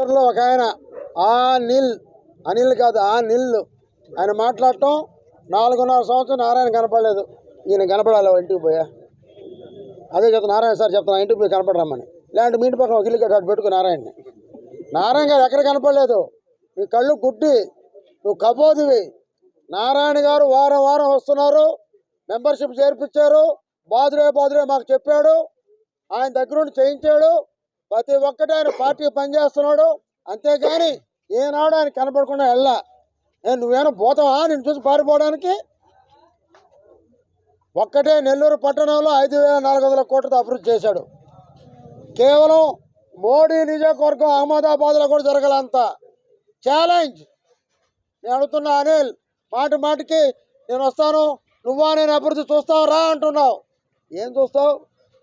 ఊర్లో ఒక ఆయన ఆ నిల్ అనిల్ కాదు ఆ నిల్. ఆయన మాట్లాడటం నాలుగున్నర సంవత్సరం నారాయణ కనపడలేదు. ఈయన కనపడాలి ఇంటికి పోయా. అదే చెప్తా నారాయణ సార్ చెప్తాను ఇంటికి పోయి కనపడరమ్మని. లేదంటే మీ ఇంటి పక్కన ఒక ఇల్లు కట్టాడు పెట్టుకు నారాయణని. నారాయణ గారు ఎక్కడ కనపడలేదు. నీ కళ్ళు గుడ్డి నువ్వు కబోదివి. నారాయణ గారు వారం వారం వస్తున్నారు మెంబర్షిప్ చేర్పించారు బాదురే బాదురే మాకు చెప్పాడు ఆయన దగ్గరుండి చేయించాడు ప్రతి ఒక్కటి ఆయన పార్టీ పనిచేస్తున్నాడు. అంతేగాని ఏనాడు ఆయన కనపడకుండా వెళ్ళా. ఏ నువ్వేమో పోతావా? నేను చూసి పారిపోవడానికి? ఒక్కటే నెల్లూరు పట్టణంలో ఐదు వేల నాలుగు వందల కోట్లతో అభివృద్ధి చేశాడు. కేవలం మోడీ నియోజకవర్గం అహ్మదాబాద్లో కూడా జరగలంత ఛాలెంజ్. నేను అడుగుతున్నా అనిల్ మాటి మాటికి నేను వస్తాను. నువ్వా నేను అభివృద్ధి చూస్తావు రా అంటున్నావు. ఏం చూస్తావు?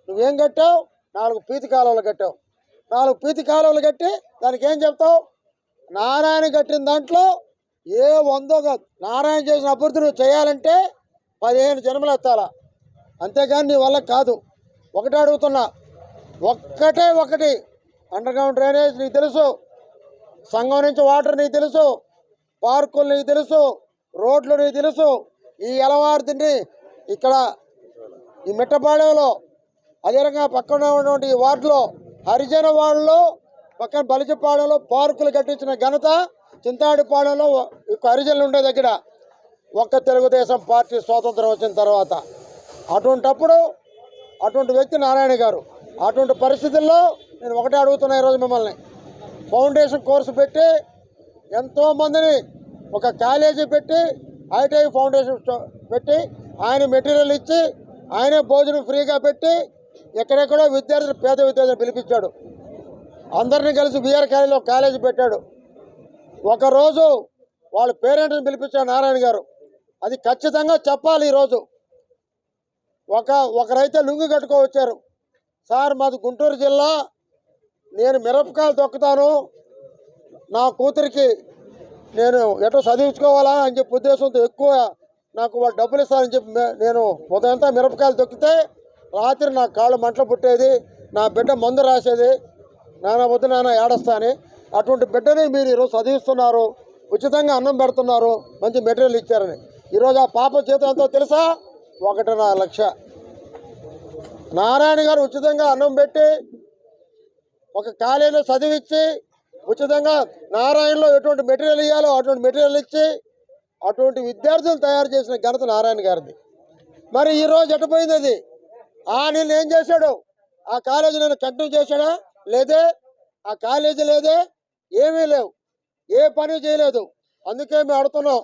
నువ్వేం కట్టావు? నాలుగు పీతి కాలువలు కట్టావు. నాలుగు పీతి కాలువలు కట్టి దానికి ఏం చెప్తావు? నారాయణ కట్టిన దాంట్లో ఏ వందో కాదు. నారాయణ చేసిన అభివృద్ధి నువ్వు చేయాలంటే పదిహేను జన్మలు ఎత్తాలా. అంతేగాని నీ వల్ల కాదు. ఒకటే అడుగుతున్నా. ఒక్కటే ఒకటి. అండర్గ్రౌండ్ డ్రైనేజ్ నీకు తెలుసు. సంఘం నుంచి వాటర్ నీకు తెలుసు. పార్కులు నీకు తెలుసు. రోడ్లు నీకు తెలుసు. ఈ ఎలవారిని ఇక్కడ ఈ మిట్టపాళెంలో అదేవిధంగా పక్కన ఉన్నటువంటి ఈ వార్డులో హరిజనవాడలో పక్కన బలిజపాళెంలో పార్కులు కట్టించిన ఘనత చింతాడిపాళెంలో హరిజనులు ఉండే దగ్గర. ఒక్క తెలుగుదేశం పార్టీ స్వాతంత్రం వచ్చిన తర్వాత. అటువంటప్పుడు అటువంటి వ్యక్తి నారాయణ గారు. అటువంటి పరిస్థితుల్లో నేను ఒకటే అడుగుతున్నా ఈరోజు మిమ్మల్ని. ఫౌండేషన్ కోర్సు పెట్టి ఎంతోమందిని ఒక కాలేజీ పెట్టి ఐటీఐ ఫౌండేషన్ పెట్టి ఆయన మెటీరియల్ ఇచ్చి ఆయనే భోజనం ఫ్రీగా పెట్టి ఎక్కడెక్కడో విద్యార్థులు పేద విద్యార్థులు పిలిపించాడు. అందరినీ కలిసి బీఆర్ కాలేజీలో కాలేజీ పెట్టాడు. ఒకరోజు వాళ్ళ పేరెంట్స్ని పిలిపించాడు నారాయణ గారు అది ఖచ్చితంగా చెప్పాలి ఈరోజు. ఒక ఒకరైతే లుంగి కట్టుకో వచ్చారు. సార్ మాది గుంటూరు జిల్లా నేను మిరపకాయలు తొక్కుతాను నా కూతురికి నేను ఎటో చదివించుకోవాలా అని చెప్పి ఉద్దేశంతో ఎక్కువ నాకు వాళ్ళు డబ్బులు ఇస్తారని చెప్పి నేను ఉదయంతా మిరపకాయలు తొక్కితే రాత్రి నా కాళ్ళు మంటలు పుట్టేది నా బిడ్డ మందు రాసేది నాన్న వద్దు నాన్న ఏడస్తా అని. అటువంటి బిడ్డని మీరు ఈరోజు చదివిస్తున్నారు ఉచితంగా అన్నం పెడుతున్నారు మంచి మెటీరియల్ ఇచ్చారని. ఈరోజు ఆ పాప జీతం ఎంతో తెలుసా? ఒకటిన్నర లక్ష. నారాయణ గారు ఉచితంగా అన్నం పెట్టి ఒక కాలేజీలో చదివించి ఉచితంగా నారాయణలో ఎటువంటి మెటీరియల్ ఇవ్వాలో అటువంటి మెటీరియల్ ఇచ్చి అటువంటి విద్యార్థులు తయారు చేసిన ఘనత నారాయణ గారిది. మరి ఈరోజు ఎటుపోయింది అది? ఆ నేను ఏం చేశాడు? ఆ కాలేజీ నేను కంటిన్యూ చేశాడా? లేదే. ఆ కాలేజీ లేదే. ఏమీ లేవు. ఏ పని చేయలేదు. అందుకే మేము అడుగుతున్నాం.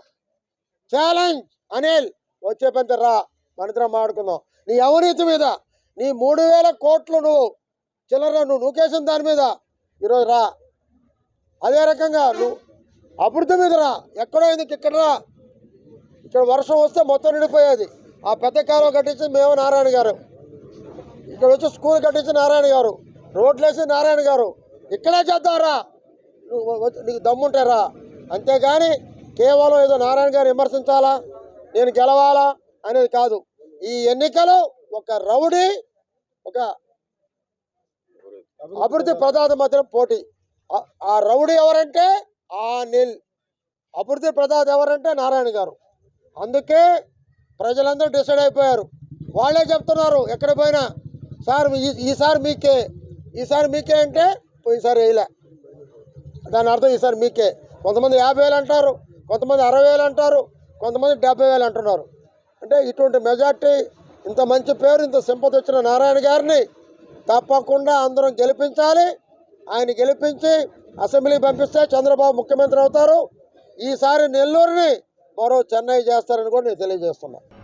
ఛాలెంజ్! అనిల్ వచ్చే పెద్ద రా. మనిద్దరం మాడుకుందాం నీ అవినీతి మీద నీ మూడు వేల కోట్లు నువ్వు చిల్లర నువ్వు నూకేసిన దాని మీద ఈరోజు రా. అదే రకంగా నువ్వు అభివృద్ధి మీద రా. ఎక్కడో ఎందుకు ఇక్కడ రా? ఇక్కడ వర్షం వస్తే మొత్తం నిండిపోయేది. ఆ పెద్ద కాలం కట్టించింది మేము నారాయణ గారు. ఇక్కడ వచ్చి స్కూల్ కట్టించి నారాయణ గారు. రోడ్లు వేసి నారాయణ గారు. ఇక్కడే చేద్దాంరా. నువ్వు నీకు దమ్ముంటారా అంతేగాని కేవలం ఏదో నారాయణ గారు విమర్శించాలా? నేను గెలవాలా? అనేది కాదు. ఈ ఎన్నికలు ఒక రౌడీ ఒక అభివృద్ధి ప్రదాత మధ్య పోటీ. ఆ- రౌడీ ఎవరంటే ఆ నిల్ అభివృద్ధి ప్రసాద్ ఎవరంటే నారాయణ గారు. అందుకే ప్రజలందరూ డిసైడ్ అయిపోయారు. వాళ్ళే చెప్తున్నారు ఎక్కడ పోయినా. సార్ ఈ- ఈసారి మీకే ఈసారి మీకే అంటే పోయినసారి వేయలే. దాని అర్థం ఈసారి మీకే. కొంతమంది యాభై వేలు అంటారు కొంతమంది అరవై వేలు అంటారు కొంతమంది డెబ్బై వేలు అంటున్నారు. అంటే ఇటువంటి మెజార్టీ ఇంత మంచి పేరు ఇంత సింపతి వచ్చిన నారాయణ గారిని తప్పకుండా అందరం గెలిపించాలి. ఆయన గెలిపించి అసెంబ్లీ పంపిస్తే చంద్రబాబు ముఖ్యమంత్రి అవుతారు. ఈసారి నెల్లూరుని మరో చెన్నై చేస్తారని కూడా నేను తెలియజేస్తున్నాను